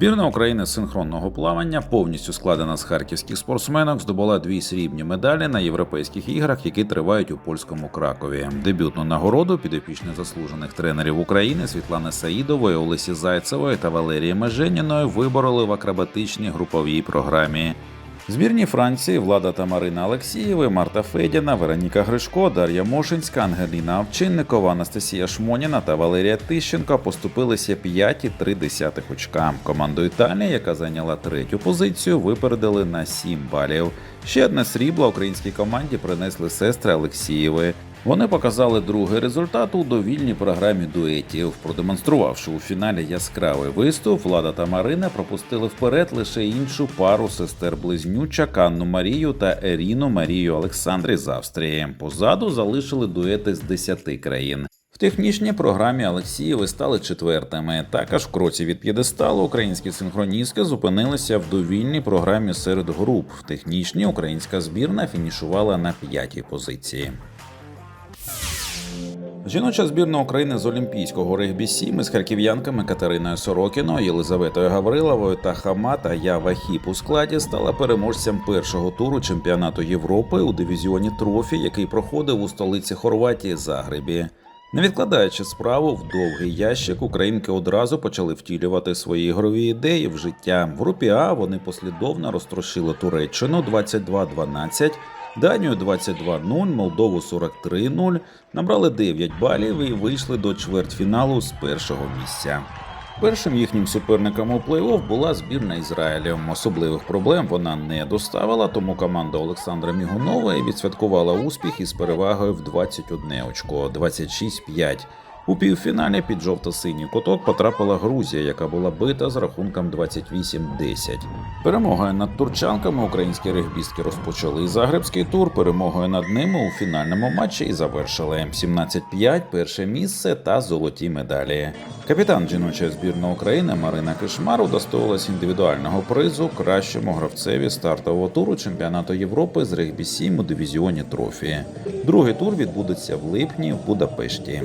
Збірна України з синхронного плавання, повністю складена з харківських спортсменок, здобула дві срібні медалі на європейських іграх, які тривають у польському Кракові. Дебютну нагороду підопічних заслужених тренерів України Світлани Саїдової, Олесі Зайцевої та Валерії Меженіної вибороли в акробатичній груповій програмі. Збірні Франції Влада Тамарина Алексієви, Марта Федіна, Вероніка Гришко, Дар'я Мошинська, Ангеліна Овчинникова, Анастасія Шмоніна та Валерія Тищенко поступилися 5,3 очка. Команду Італії, яка зайняла третю позицію, випередили на 7 балів. Ще одне срібло українській команді принесли сестри Алексієви. Вони показали другий результат у довільній програмі дуетів, продемонструвавши у фіналі яскравий виступ, Влада та Марина пропустили вперед лише іншу пару сестер близнючок Анну Марію та Еріну Марію Олександрі з Австрії. Позаду залишили дуети з 10 країн. В технічній програмі Олексієви стали четвертими. Також в кроці від п'єдесталу українські синхроністки зупинилися в довільній програмі серед груп. В технічній українська збірна фінішувала на п'ятій позиції. Жіноча збірна України з Олімпійського регбі 7 із харків'янками Катериною Сорокіною, Єлизаветою Гавриловою та Хамата Ява Хіп у складі стала переможцем першого туру чемпіонату Європи у дивізіоні Трофі, який проходив у столиці Хорватії Загребі. Не відкладаючи справу в довгий ящик, українки одразу почали втілювати свої ігрові ідеї в життя. В групі А вони послідовно розтрощили Туреччину 22-12, Данію 22-0, Молдову 43-0, набрали 9 балів і вийшли до чвертьфіналу з першого місця. Першим їхнім суперником у плей-офф була збірна Ізраїлю. Особливих проблем вона не доставила, тому команда Олександра Мігунової відсвяткувала успіх із перевагою в 21 очко 26-5. У півфіналі під жовто-синій куток потрапила Грузія, яка була бита з рахунком 28-10. Перемогою над турчанками українські регбістки розпочали загребський тур. Перемогою над ними у фінальному матчі і завершили 17-5, перше місце та золоті медалі. Капітан жіночої збірної України Марина Кишмар удостоїлась індивідуального призу кращому гравцеві стартового туру чемпіонату Європи з регбі 7 у дивізіоні Трофі. Другий тур відбудеться в липні в Будапешті.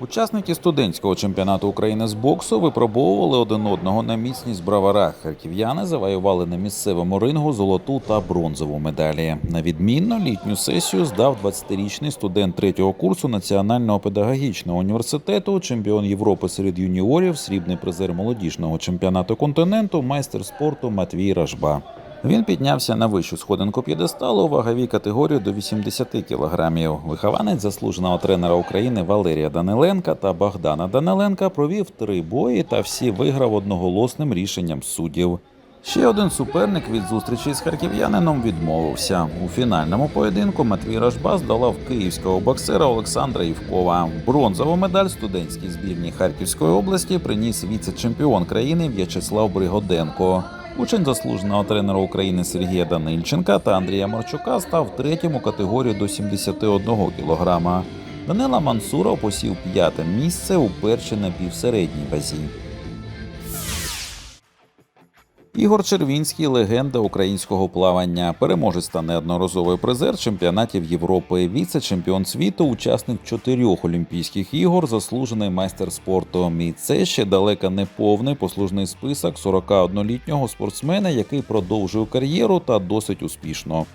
Учасники студентського чемпіонату України з боксу випробовували один одного на міцність браварах. Харків'яни завоювали на місцевому рингу золоту та бронзову медалі. На відмінно літню сесію здав 20-річний студент третього курсу Національного педагогічного університету, чемпіон Європи серед юніорів, срібний призер молодіжного чемпіонату континенту, майстер спорту Матвій Ражба. Він піднявся на вищу сходинку п'єдесталу у ваговій категорії до 80 кілограмів. Вихованець заслуженого тренера України Валерія Даниленка та Богдана Даниленка провів три бої та всі виграв одноголосним рішенням суддів. Ще один суперник від зустрічі з харків'янином відмовився. У фінальному поєдинку Матвій Рашба здолав київського боксера Олександра Євкова. Бронзову медаль студентській збірній Харківської області приніс віце-чемпіон країни В'ячеслав Бригоденко. Учень заслуженого тренера України Сергія Данильченка та Андрія Марчука став третім у категорії до 71 кілограма. Данила Мансуров посів п'яте місце у першій напівсередній вазі. Ігор Червінський легенда українського плавання, переможець та неодноразовий призер чемпіонатів Європи, віце-чемпіон світу, учасник чотирьох Олімпійських ігор, заслужений майстер спорту. І це ще далеко не повний послужний список 41-літнього спортсмена, який продовжує кар'єру та досить успішно.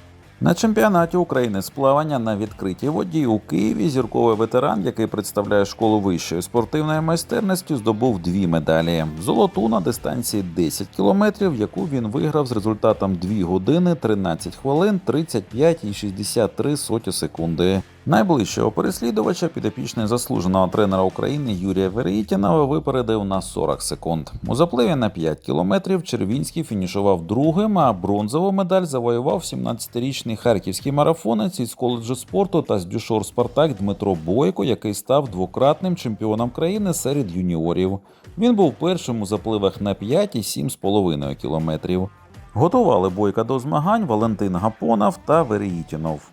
На чемпіонаті України з плавання на відкритій воді у Києві зірковий ветеран, який представляє школу вищої спортивної майстерності, здобув дві медалі: золоту на дистанції 10 кілометрів, яку він виграв з результатом 2 години 13 хвилин 35 і 63 соті секунди. Найближчого переслідувача підопічний заслуженого тренера України Юрія Веретінова випередив на 40 секунд. У запливі на 5 кілометрів Червінський фінішував другим, а бронзову медаль завоював 17-річний харківський марафонець із коледжу спорту та з дюшор Спартак Дмитро Бойко, який став двократним чемпіоном країни серед юніорів. Він був першим у запливах на 5 і 7,5 кілометрів. Готували бойка до змагань Валентин Гапонов та Вереїтінов.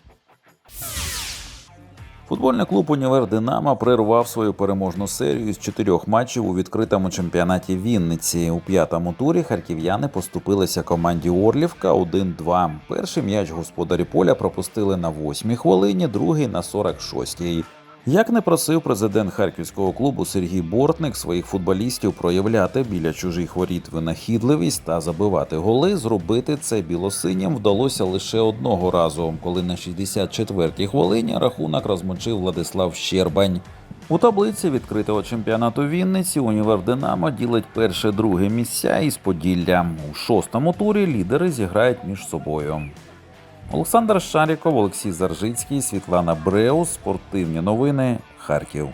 Футбольний клуб Універ Динамо прервав свою переможну серію з чотирьох матчів у відкритому чемпіонаті Вінниці. У п'ятому турі харків'яни поступилися команді Орлівка 1-2. Перший м'яч господарі поля пропустили на восьмій хвилині, другий на 46-й. Як не просив президент харківського клубу Сергій Бортник своїх футболістів проявляти біля чужих воріт винахідливість та забивати голи, зробити це білосиням вдалося лише одного разу, коли на 64-й хвилині рахунок розмочив Владислав Щербань. У таблиці відкритого чемпіонату Вінниці універ Динамо ділить перше-друге місця із Поділля. У шостому турі лідери зіграють між собою. Олександр Шаріков, Олексій Заржицький, Світлана Бреус. Спортивні новини. Харків.